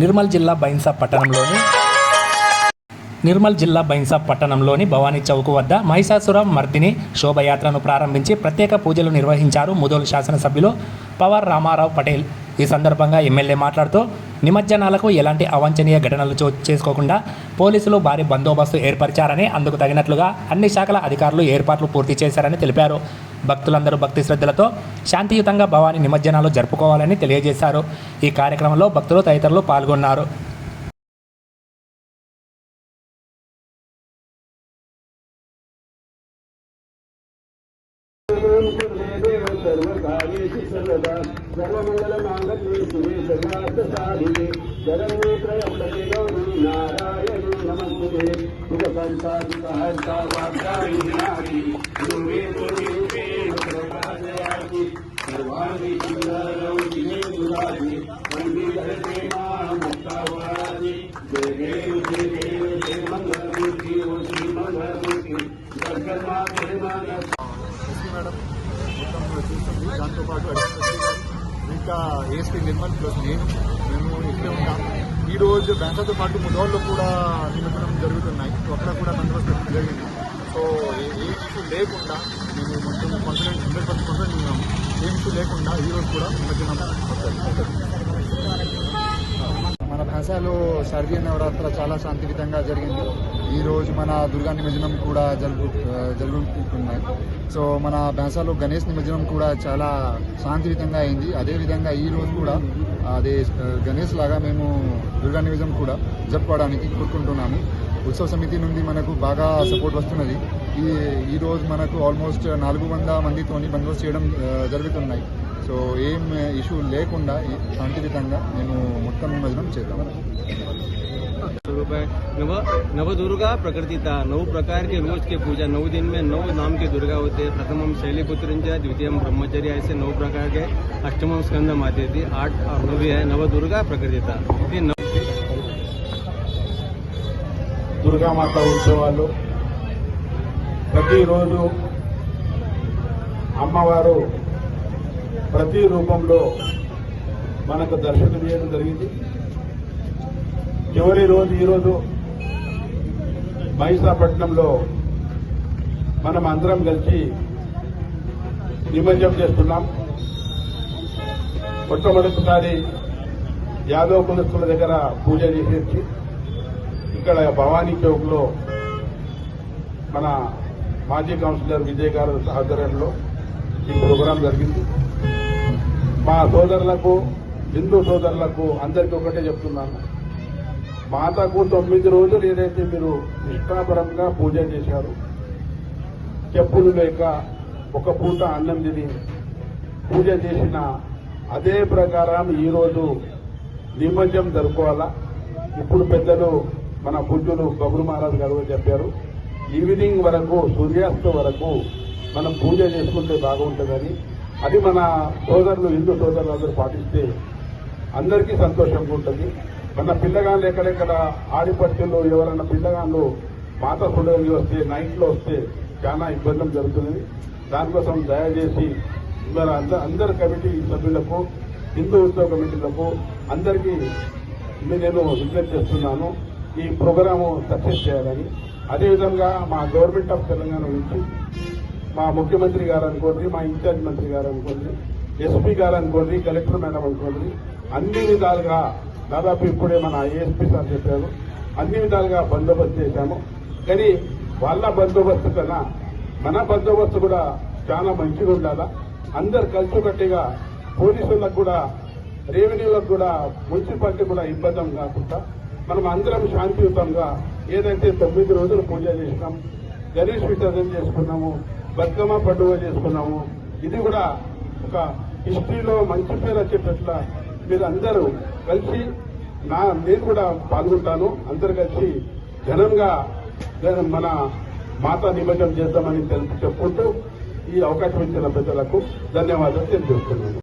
నిర్మల్ జిల్లా బైన్సా పట్టణంలోని నిర్మల్ జిల్లా బైన్సా పట్టణంలోని భవానీ చౌక్ వద్ద మహిషాసుర మర్దిని శోభయాత్రను ప్రారంభించి ప్రత్యేక పూజలు నిర్వహించారు ముదోల్ శాసనసభ్యులు పవర్ రామారావు పటేల్. ఈ సందర్భంగా ఎమ్మెల్యే మాట్లాడుతూ నిమజ్జనాలకు ఎలాంటి అవాంఛనీయ ఘటనలు చోటు చేసుకోకుండా పోలీసులు భారీ బందోబస్తు ఏర్పరిచారని అందుకు తగినట్లుగా అన్ని శాఖల అధికారులు ఏర్పాట్లు పూర్తి చేశారని తెలిపారు. భక్తులందరూ భక్తి శ్రద్ధలతో శాంతియుతంగా భవాని నిమజ్జనాలు జరుపుకోవాలని తెలియజేశారు. ఈ కార్యక్రమంలో భక్తులు తదితరులు పాల్గొన్నారు. सर्वकार्येषु सर्वदा सर्वमङ्गलमाङ्गल्ये शिवे सर्वार्थसाधिके जगन्मे त्रयम्बके गौरी नारायणे नमस्ते। सुखसंसारितहर्ता वाग्दायि विनाशि प्रकाशयाति सर्वाणि सुन्दरौ दिने दुराजि मां मुक्तावादि जय దాంతోపాటు అడిషనల్ ఇంకా ఏఎస్పీ నిర్మల్ ప్లస్ నేను మేము ఇక్కడే ఉంటాం. ఈరోజు రోజు పాటు ముదోళ్ళు కూడా నిమజ్జనం జరుగుతున్నాయి. అక్కడ కూడా బందోబస్తు జరిగింది. సో ఏ ఇష్యూ లేకుండా మేము మొత్తం కాన్ఫిడెంట్ హండ్రెడ్ పర్సెంట్ కాన్ఫిడెంట్ ఉన్నాము. ఏ ఇష్యూ లేకుండా ఈరోజు రోజు కూడా నిమజ్జనం మన శారదీయ నవరాత్ర చాలా శాంతియుతంగా జరిగింది. ఈరోజు మన దుర్గా నిమజ్జనం కూడా జరుగు జరుగుతున్నాయి. సో మన భాషలో గణేష్ నిమజ్జనం కూడా చాలా శాంతియుతంగా అయింది. అదేవిధంగా ఈ రోజు కూడా అదే గణేష్ లాగా మేము దుర్గా నిమజ్జనం కూడా జరుపుకోవడానికి కోరుకుంటున్నాము. ఉత్సవ సమితి నుండి మనకు బాగా సపోర్ట్ వస్తున్నది. ఈ ఈ రోజు మనకు ఆల్మోస్ట్ నాలుగు వంద మందితోని బందోబస్తు చేయడం జరుగుతున్నాయి. సో ఏం ఇష్యూ లేకుండా ఈ శాంతియుతంగా మేము మొత్తం నిమజ్జనం చేద్దాం स्वरूप है नव नवदुर्गा प्रकृतिता नौ प्रकार के रोज के पूजा नौ दिन में नौ नाम के दुर्गा होते हैं प्रथमम शैलीपुत्र द्वितीयम ब्रह्मचर्य ऐसे नौ प्रकार के अष्टमम स्कंद माते थी आठ और नवी है नवदुर्गा प्रकृतिता ये नव దుర్గామాత ఉత్సవాలు ప్రతిరోజు అమ్మవారు ప్రతి రూపంలో మనకు దర్శనం చేయడం జరిగింది. చివరి రోజు ఈరోజు మహిళాపట్నంలో మనం అందరం కలిసి నిమజ్జనం చేస్తున్నాం. మొట్టమొదటిసారి యాదవ్ కులస్తుల దగ్గర పూజ చేసేసి ఇక్కడ భవానీ చౌక్లో మన మాజీ కౌన్సిలర్ విజయ్ గారి ఆధ్వర్యంలో ఈ ప్రోగ్రాం జరిగింది. మా సోదరులకు హిందూ సోదరులకు అందరికీ ఒకటే చెప్తున్నాను. మాతకు తొమ్మిది రోజులు ఏదైతే మీరు నిష్ఠాపరంగా పూజ చేశారు చెప్పులు లేక ఒక పూట అన్నం తిని పూజ చేసిన అదే ప్రకారం ఈరోజు నిమజ్జనం జరుపుకోవాలా? ఇప్పుడు పెద్దలు మన పూజ్యులు బబురు మహారాజ్ గారు చెప్పారు ఈవినింగ్ వరకు సూర్యాస్తం వరకు మనం పూజ చేసుకుంటే బాగుంటుందని అది మన సోదరులు హిందూ సోదరులు అందరూ పాటిస్తే అందరికీ సంతోషంగా ఉంటుంది. మన పిల్లగాళ్ళు ఎక్కడెక్కడ ఆడిపట్టులు ఎవరైనా పిల్లగాళ్ళు మాత సుడలి వస్తే నైట్లో వస్తే చాలా ఇబ్బంది జరుగుతుంది. దానికోసం దయచేసి మరి అందరు కమిటీ సభ్యులకు హిందూ ఉత్సవ కమిటీలకు అందరికీ నేను విజ్ఞప్తి చేస్తున్నాను. ఈ ప్రోగ్రాము సక్సెస్ చేయాలని. అదేవిధంగా మా గవర్నమెంట్ ఆఫ్ తెలంగాణ నుంచి మా ముఖ్యమంత్రి గారు అనుకోండి మా ఇన్ఛార్జ్ మంత్రి గారు అనుకోండి ఎస్పీ గారు అనుకోండి కలెక్టర్ మేడం అనుకోండి అన్ని విధాలుగా దాదాపు ఇప్పుడే మన ఏఎస్పీ సార్ చెప్పారు. అన్ని విధాలుగా బందోబస్తు చేశాము. కానీ వాళ్ళ బందోబస్తు కన్నా మన బందోబస్తు కూడా చాలా మంచిగా ఉండాలా? అందరు కలిసికట్టుగా పోలీసులకు కూడా రెవెన్యూలకు కూడా మున్సిపాలిటీ కూడా ఇబ్బంది కాకుండా మనం అందరం శాంతియుతంగా ఏదైతే తొమ్మిది రోజులు పూజ చేసినాం గణేష్ విసర్జన చేసుకున్నాము బతుకమ్మ పండుగ చేసుకున్నాము. ఇది కూడా ఒక హిస్టరీలో మంచి పేరు వచ్చేటట్ల మీరు అందరూ కలిసి నా నేను కూడా పాల్గొంటాను. అందరు కలిసి ఘనంగా మన మాతా నిమజ్జనం చేద్దామని తెలుపు చెప్పుకుంటూ ఈ అవకాశం ఇచ్చిన ప్రజలకు ధన్యవాదాలు తెలియజేస్తున్నాను.